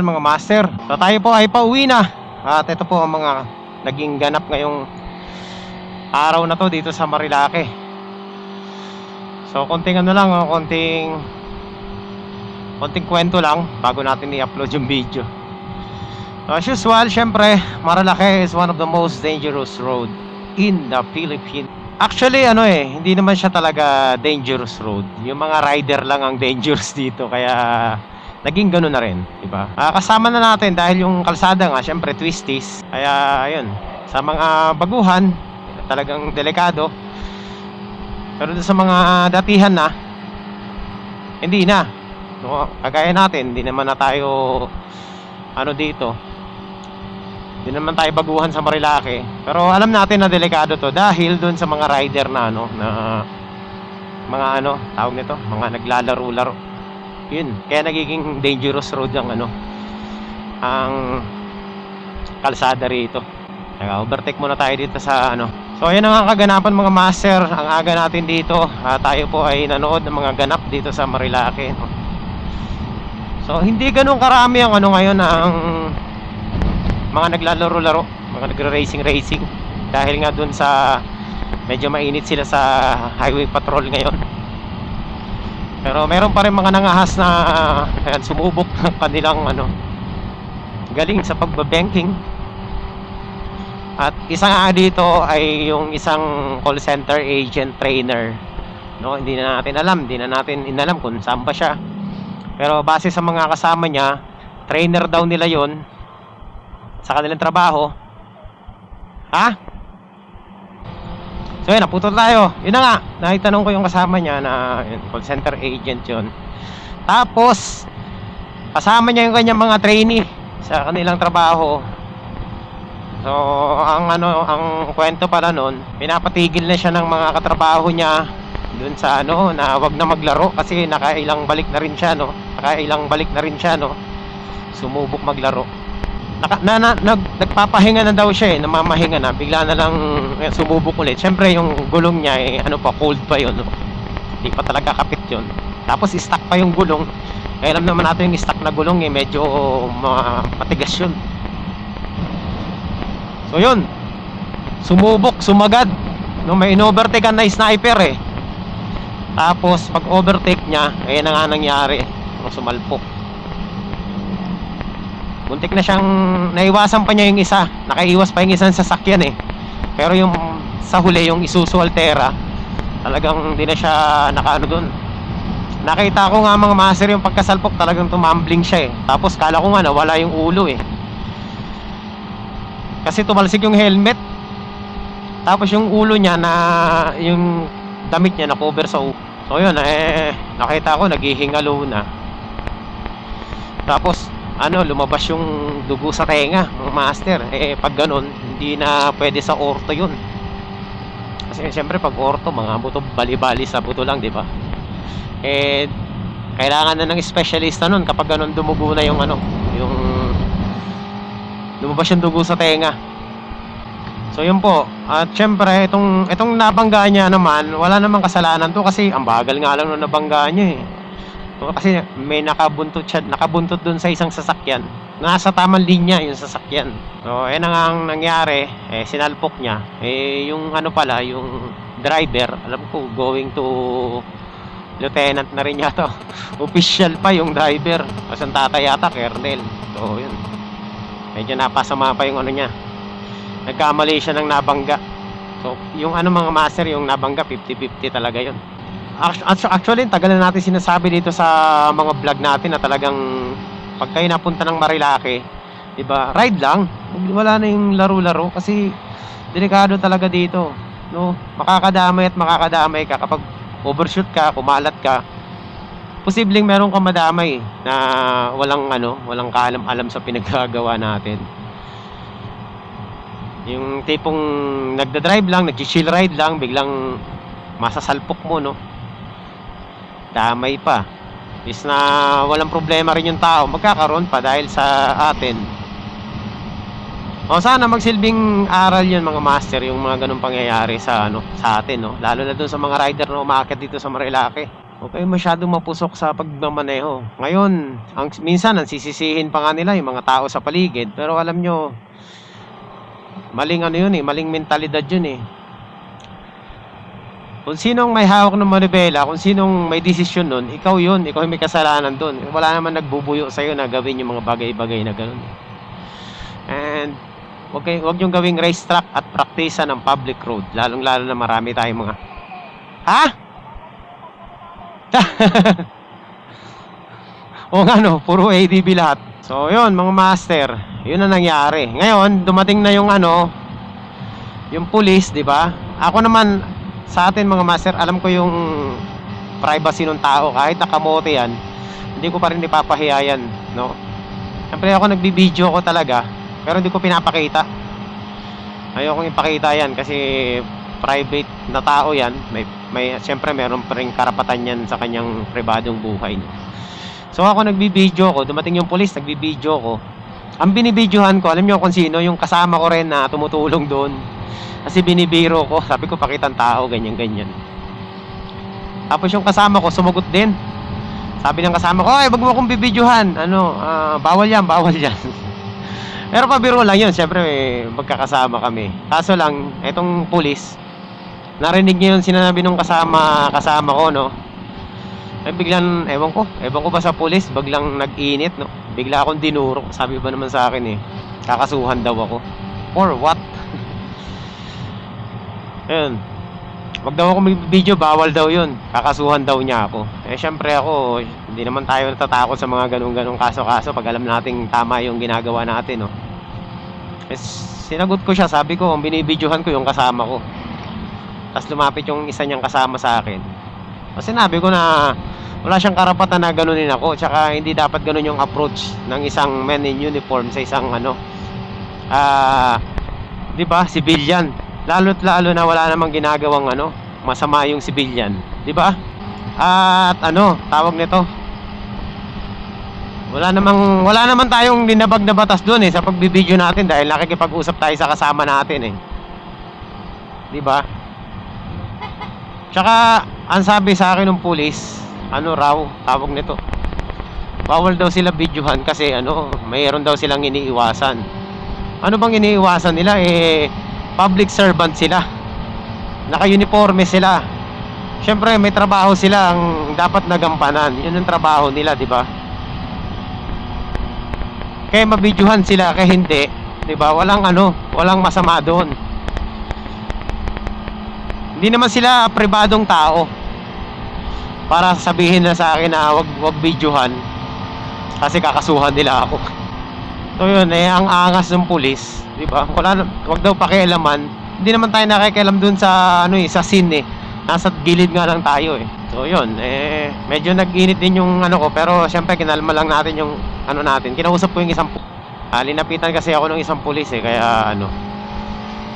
ayan mga master. So tayo po ay pauwi na. At ito po ang mga naging ganap ngayong araw na to dito sa Marilake. So konting ano lang, oh, konting konting kwento lang bago natin i-upload yung video. So as usual, syempre, Marilake is one of the most dangerous road in the Philippines. Actually, ano eh, hindi naman siya talaga dangerous road. Yung mga rider lang ang dangerous dito, kaya naging gano'n na rin, di ba? Ah, kasama na natin dahil yung kalsada nga, syempre twisties. Kaya, ayun, sa mga baguhan, talagang delikado. Pero sa mga datihan na, hindi na. No, kagaya natin, hindi naman na tayo ano dito. Hindi naman tayo baguhan sa Marilake. Pero alam natin na delikado to dahil doon sa mga rider na ano na mga ano, tawag nito, mga naglalaro-laro. Yun, kaya nagiging dangerous road ang ano ang kalsada rito. Kaya overtake muna tayo dito sa ano. So ayun ang kaganapan mga master. Ang aga natin dito. Ah, tayo po ay nanood ng mga ganap dito sa Marilake. No? So hindi ganun karami ang ano ngayon ang mga naglalaro-laro, mga nagre-racing-racing dahil nga dun sa medyo mainit sila sa highway patrol ngayon. Pero meron pa rin mga nangahas na ayan, sumubok ng kanilang ano galing sa pagbabanking. At isa nga dito ay yung isang call center agent trainer. No, hindi na natin alam, hindi na natin inalam kung saan ba siya. Pero base sa mga kasama niya, trainer daw nila 'yon sa kanilang trabaho. Ha? Yun, naputol tayo. Yun na nga, naitanong ko yung kasama niya na yun, call center agent yun. Tapos, kasama niya yung kanyang mga trainee sa kanilang trabaho. So, ang ano, ang kwento pala nun, pinapatigil na siya ng mga katrabaho niya dun sa ano, na wag na maglaro kasi nakailang balik na rin siya, no? Nakailang balik na rin siya, no? Sumubok maglaro naka, na, na, nag, nagpapahinga na daw siya eh, namamahinga na, bigla na lang eh, sumubok ulit. Siyempre yung gulong niya eh, ano pa, cold pa yun. Hindi pa talaga kapit yun. Tapos stuck pa yung gulong. Kaya alam naman natin yung stuck na gulong eh, medyo ma, matigas yun. So yun, sumubok, sumagad. No, may in-overtake na sniper eh. Tapos pag overtake niya, eh na nga nangyari. No, sumalpok. Muntik na siyang naiwasan pa niya yung isa. Nakaiwas pa yung isang sasakyan eh. Pero yung sa huli yung Isuzu Altera, talagang hindi na siya nakaano doon. Nakita ko nga mga master yung pagkasalpok talagang tumambling siya eh. Tapos kala ko nga nawala yung ulo eh. Kasi tumalsik yung helmet. Tapos yung ulo niya na yung damit niya na cover sa ulo. So yun eh nakita ko naghihingalo na. Tapos ano, lumabas yung dugo sa tenga, master. Eh, pag ganun, hindi na pwede sa orto yun. Kasi siyempre, pag orto, mga buto, bali-bali sa buto lang, di ba? Eh, kailangan na ng specialista nun kapag ganun dumugo na yung ano, yung lumabas yung dugo sa tenga. So yun po. At syempre, itong, itong nabangga niya naman, wala namang kasalanan to kasi ang bagal nga lang nung nabangga niya eh. Kasi may nakabuntot siya, nakabuntot doon sa isang sasakyan. Nasa tamang linya yung sasakyan. So, ayun ang, ang nangyari, eh, sinalpok niya. Eh, yung ano pala, yung driver, alam ko, going to lieutenant na rin yata. Official pa yung driver. Kasi ang tatay yata, kernel. So, yun. Medyo napasama pa yung ano niya. Nagkamali siya ng nabangga. So, yung ano mga master, yung nabangga, 50-50 talaga yun. Actu- Actually, tagal na natin sinasabi dito sa mga vlog natin na talagang pag kayo napunta ng Marilake, 'di ba? Ride lang. Wala na yung laro-laro kasi delikado talaga dito. No, makakadamay at makakadamay ka kapag overshoot ka, kumalat ka. Posibleng meron kang madamay na walang ano, walang kaalam-alam sa pinaggagawa natin. Yung tipong nagda-drive lang, nag-chill ride lang, biglang masasalpok mo, no? Damay pa. Is na walang problema rin yung tao, magkakaroon pa dahil sa atin. O sana magsilbing aral yun mga master yung mga ganung pangyayari sa ano sa atin no lalo na dun sa mga rider na umaakit dito sa Marilake Huwag kayo masyadong mapusok sa pagmamaneho. Ngayon, ang, minsan, ang sisisihin pa nga nila yung mga tao sa paligid. Pero alam nyo, maling ano yun eh, maling mentalidad yun eh. Kung sinong may hawak ng manibela, kung sinong may desisyon nun, ikaw yun, ikaw yung may kasalanan dun. Wala naman nagbubuyo sa'yo na gawin yung mga bagay-bagay na ganun. And, wag, kayo, wag yung gawing racetrack at praktisa ng public road. Lalong-lalo na marami tayong mga... Ha? o nga no, puro ADB lahat. So, yun, mga master. Yun ang nangyari. Ngayon, dumating na yung ano, yung police, di ba? Ako naman, sa atin mga master, alam ko yung privacy ng tao. Kahit nakamote yan, hindi ko pa rin ipapahiya yan, no? Siyempre ako nagbibideo ko talaga, pero hindi ko pinapakita. Ayokong ipakita yan kasi private na tao yan. May, may, siyempre meron pa rin karapatan yan sa kanyang pribadong buhay. No? So ako nagbibideo ko, dumating yung police, nagbibideo ko. Ang binibidyohan ko, alam niyo kung sino, yung kasama ko rin na tumutulong doon. Kasi binibiro ko, sabi ko pakitang tao, ganyan ganyan. Tapos yung kasama ko sumagot din. Sabi ng kasama ko, ay wag mo akong bibidyohan. Ano, ah, bawal yan, bawal yan. Pero pabiro lang yun, syempre eh, magkakasama kami. Kaso lang, etong pulis, narinig niya yung sinabi nung kasama, kasama ko, no? Eh biglang, ewan ko, ewan ko ba sa pulis, biglang nag-init, no? Bigla akong dinuro, sabi ba naman sa akin eh, kakasuhan daw ako. For what? Ayun. Wag daw ako mag-video, bawal daw yun. Kakasuhan daw niya ako. Eh syempre ako, hindi naman tayo natatakot sa mga ganung-ganung kaso-kaso pag alam nating tama yung ginagawa natin, no? Eh, sinagot ko siya, sabi ko, ang binibidyohan ko yung kasama ko. Tapos lumapit yung isa niyang kasama sa akin. Kasi sinabi ko na wala siyang karapatan na ganunin ako. Tsaka hindi dapat ganun yung approach ng isang man in uniform sa isang ano. Ah, 'di ba? Civilian. Lalo't lalo na wala namang ginagawang ano, masama yung civilian, 'di ba? At ano, tawag nito. Wala namang wala naman tayong linabag na batas doon eh sa pagbibideo natin dahil nakikipag-usap tayo sa kasama natin eh. 'Di ba? Tsaka ang sabi sa akin ng pulis, ano raw, tawag nito. Bawal daw sila videohan kasi ano, mayroon daw silang iniiwasan. Ano bang iniiwasan nila eh public servant sila. Naka-uniforme sila. Siyempre may trabaho sila ang dapat nagampanan. Yun ang trabaho nila, di ba? Kaya mabidyohan sila kaya hindi, 'di ba? Walang ano, walang masama doon. Hindi naman sila pribadong tao. Para sabihin na sa akin na wag wag videohan kasi kakasuhan nila ako. So yun, eh ang angas ng pulis, 'di ba? Wala wag daw pakialaman. Hindi naman tayo nakikialam dun sa ano eh, sa scene eh. Nasa gilid nga lang tayo eh. So yun, eh medyo nag-init din yung ano ko pero syempre kinalma lang natin yung ano natin. Kinausap ko yung isang ah, linapitan kasi ako ng isang pulis eh kaya ano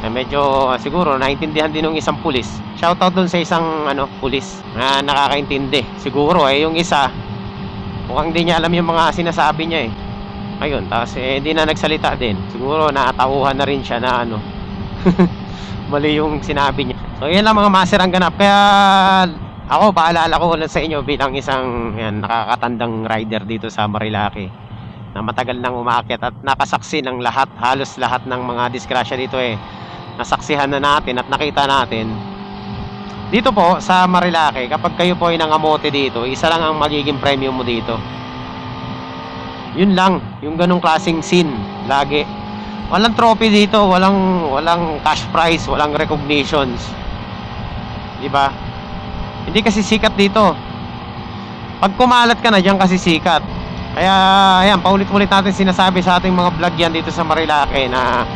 eh, medyo ah, siguro naintindihan din ng isang pulis. Shoutout dun sa isang ano pulis na nakakaintindi. Siguro eh yung isa mukhang hindi niya alam yung mga sinasabi niya eh. Ayun, tapos eh hindi na nagsalita din. Siguro nakatauhan na rin siya na ano. Mali yung sinabi niya. So yan lang mga master ang ganap. Kaya ako paalala ko ulit sa inyo bilang isang yan, nakakatandang rider dito sa Marilaki na matagal nang umakyat at nakasaksi ng lahat, halos lahat ng mga disgrasya dito eh nasaksihan na natin at nakita natin dito po sa Marilaki kapag kayo po ay nangamote dito isa lang ang magiging premium mo dito yun lang yung ganong klaseng scene lagi. Walang trophy dito walang walang cash prize walang recognitions. Di ba? Hindi kasi sikat dito. Pag kumalat ka na diyan kasi sikat. Kaya ayan paulit-ulit natin sinasabi sa ating mga vlog yan dito sa Marilake na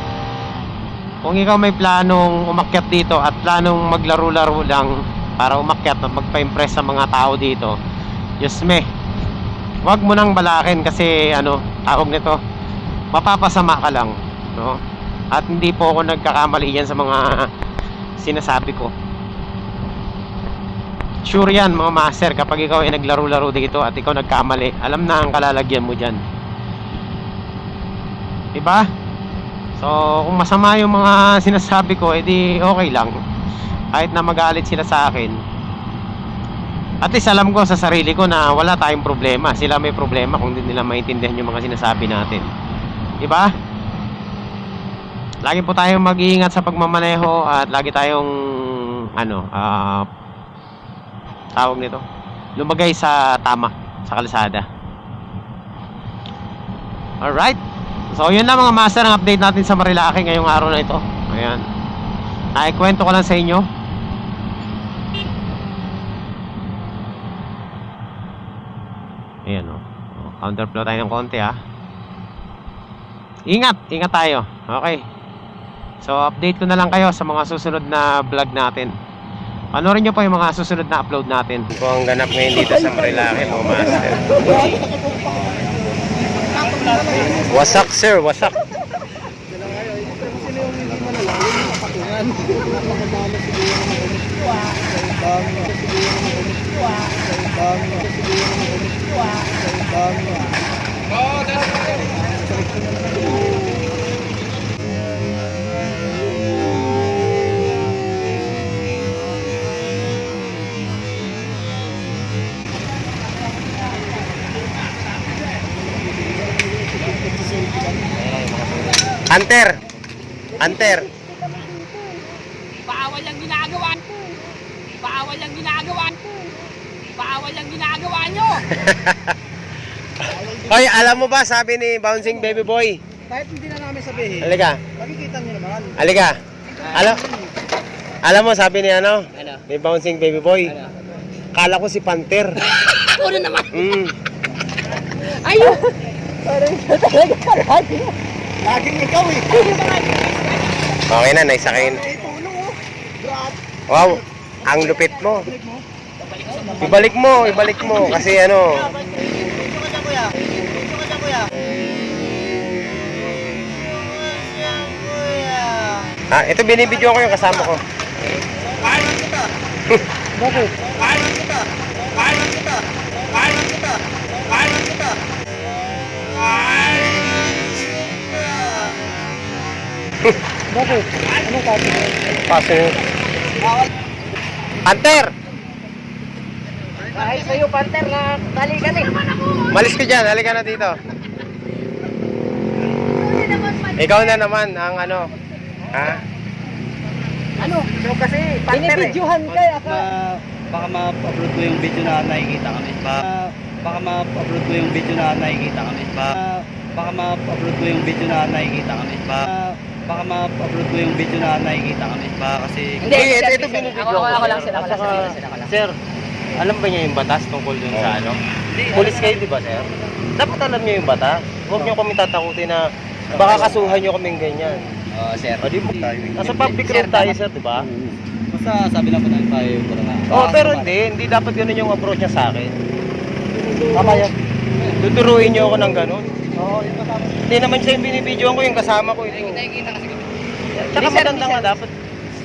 kung ikaw may planong umakyat dito at planong maglaro-laro lang para umakyat at magpa-impress sa mga tao dito Diyos me wag mo nang balakin kasi ano tawag nito mapapasama ka lang no? At hindi po ako nagkakamali yan sa mga sinasabi ko. Sure yan mga master kapag ikaw ay naglaro-laro dito at ikaw nagkamali alam na ang kalalagyan mo dyan. Diba? So kung masama yung mga sinasabi ko edi okay lang. Kahit na magalit sila sa akin At least alam ko sa sarili ko na wala tayong problema. Sila may problema kung hindi nila maintindihan yung mga sinasabi natin. Di ba? Lagi po tayong mag-iingat sa pagmamaneho at lagi tayong ano, ah tawag nito, lumagay sa tama sa kalsada. Alright. So, yun lang mga master ang update natin sa Marilaki ngayong araw na ito. Ayan. Naikwento ko lang sa inyo. Ayan o. Oh. Counterflow tayo ng konti ha. Ingat! Ingat tayo. Okay. So, update ko na lang kayo sa mga susunod na vlog natin. Panoorin nyo po yung mga susunod na upload natin. Ito ang ganap ngayon dito sa Marilaki, mga master. Wasak, sir. Wasak. Hunter! Hunter! Paawal ang ginagawa Paawal ang ginagawa Paawal ang ginagawa nyo! Hoy, alam mo ba, sabi ni Bouncing Baby Boy? Kahit hindi na namin sabihin, Halika, makikita nyo naman. halika. Alam, alam mo, sabi ni ano, Ano? ni Bouncing Baby Boy, Ano? kala ko si Panther. Na naman! Mm. Ayun! Laging ikaw eh. Okay na, naisakin. Ay, tulong oh. Wow, ang lupit mo. Ibalik mo, ibalik mo. Kasi ano, ah, ito binibidyo ko yung kasama ko. Paalam kita. Bakit? Paalam kita. Paalam kita. Paalam kita. Paalam kita. Bakit? Ano sabi mo? Paso yun. Panther! Kahit sa'yo, Panther, na dali ka na Malis ka dyan, halika na dito. Ikaw na naman ang ano, ha? Ano? So kasi, Binibidyohan ka, ako. baka ma-upload ko yung video na nakikita kami. Baka, baka ma-upload ko yung video na nakikita kami. Baka, baka ma-upload ko yung video na nakikita kami. Baka, baka ma-upload ko yung video na nakikita kami. Baka kasi... Hindi, ito- ito binibidyo Ako, ako, ko. ako lang sila, ako lang Saka- sila, sila, ako lang. Sir, alam ba niya yung batas tungkol dun sa ano? Pulis kayo, di ba, sir? Dapat alam niyo yung batas. Huwag niyo kami tatakutin na baka kasuhan niyo kaming ganyan. Oh, sir. O, di ba? Nasa public road tayo, sir, di ba? Basta sabi lang po namin tayo ko na. Oh, pero hindi. Hindi dapat ganun yung approach niya sa akin. Tama yan. Tuturuin niyo ako ng ganun. Oo, ito tama. Hindi naman siya yung binibidyoan ko, yung kasama ko ito. Nakikita kasi Tsaka Hindi, sir, maganda nga sir. dapat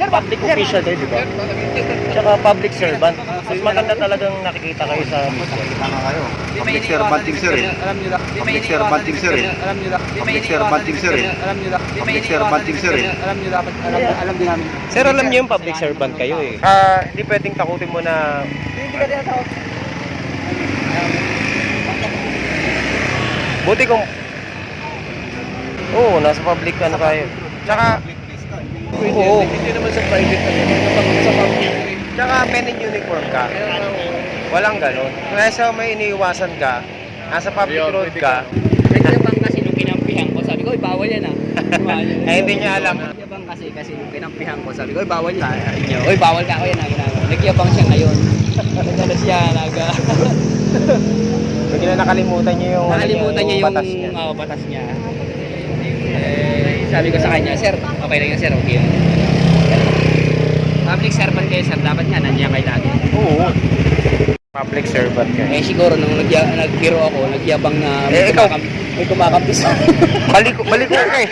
public official tayo, di ba? Tsaka public servant. Mas maganda talagang nakikita kayo sa Tama kayo. Public servanting sir eh. Alam niyo lang. Public servanting sir eh. Alam niyo lang. Public servanting sir eh. Alam niyo lang. Public servanting sir eh. Alam niyo dapat. Alam, alam din namin. Sir, alam niyo yung public servant kayo eh. Ah, hindi pwedeng takutin mo na Hindi ka din tawag. buti kung Oo, nasa public ano tayo. Tsaka Oo. Hindi naman sa private ano. Sa public. Tsaka men in uniform ka. Walang ganun. Kaya sa may iniiwasan ka, nasa public road ka, Nagyabang kasi nung kinampihan ko, sabi ko, "Uy, bawal yan ah. eh hindi niya alam. Nagyabang kasi, kasi nung kinampihan ko, sabi ko, "Uy, bawal yan. Uy, bawal ka ako yan ah. ginagawa." Nagyabang siya ngayon. Nagano siya, nag... Bigla nakalimutan niyo yung, Nakalimutan niya yung batas niya. oh, batas niya. Eh, sabi ko sa kanya, sir, okay lang yan, sir, okay yan. Public servant kayo, sir, dapat nga nandiyan kayo lagi. Oo. Public servant ka. Eh, siguro, nung nag nagbiro ako, nagyabang na Eh, ikaw. kumakam- may kumakampi sa Balik, balik ko ka eh.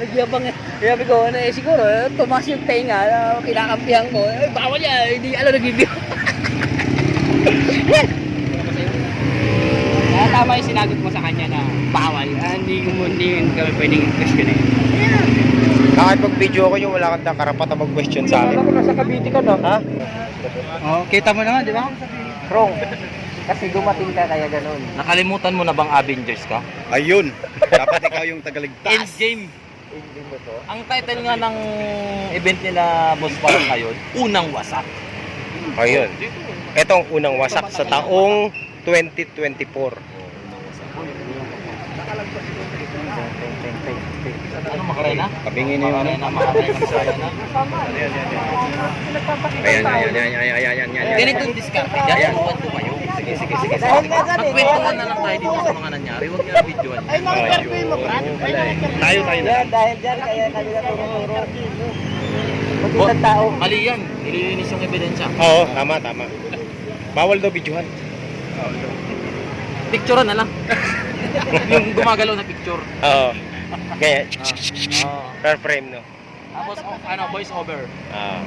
Nagyabang eh. Sabi ko, ano, eh, siguro, eh, tumas yung tenga, uh, kinakampihan ko. Eh, bawal yan, hindi alam nagbibiro. Kaya tama yung sinagot mo sa kanya na bawal. Ah, hindi hindi kami pwedeng question eh. Bakit pag video ako yung wala kang karapatan mag-question sa akin? Ako nasa Cavite ka na. Ha? Oh, kita mo naman, di ba? Wrong. Kasi dumating ka kaya ganun. Nakalimutan mo na bang Avengers ka? Ayun. Dapat ikaw yung tagaligtas. Endgame. Ang title nga ng event nila Boss Parang ngayon, Unang Wasak. Ayun. Ito ang unang wasak sa taong 2024. Ano makarena? Kabingin na yun. Makarena, makarena, makarena. Ayan, ayan, ayan, ayan, ayan, ayan, ayan. Ganito yung diskarte. Diyan tuwan po kayo. Sige, sige, sige. Magkwentuhan na lang tayo dito sa mga nangyari. Huwag niyo na videoan. Tayo, tayo na. Dahil dyan kaya kami naturo-turo. Magandang tao. Mali yan. Nililinis yung ebidensya. Oo, tama, tama. Bawal daw videohan. Picturean na lang. yung gumagalaw na picture. Oo. Kaya, Ah. per frame, no? Tapos, ano, voice over. Ah.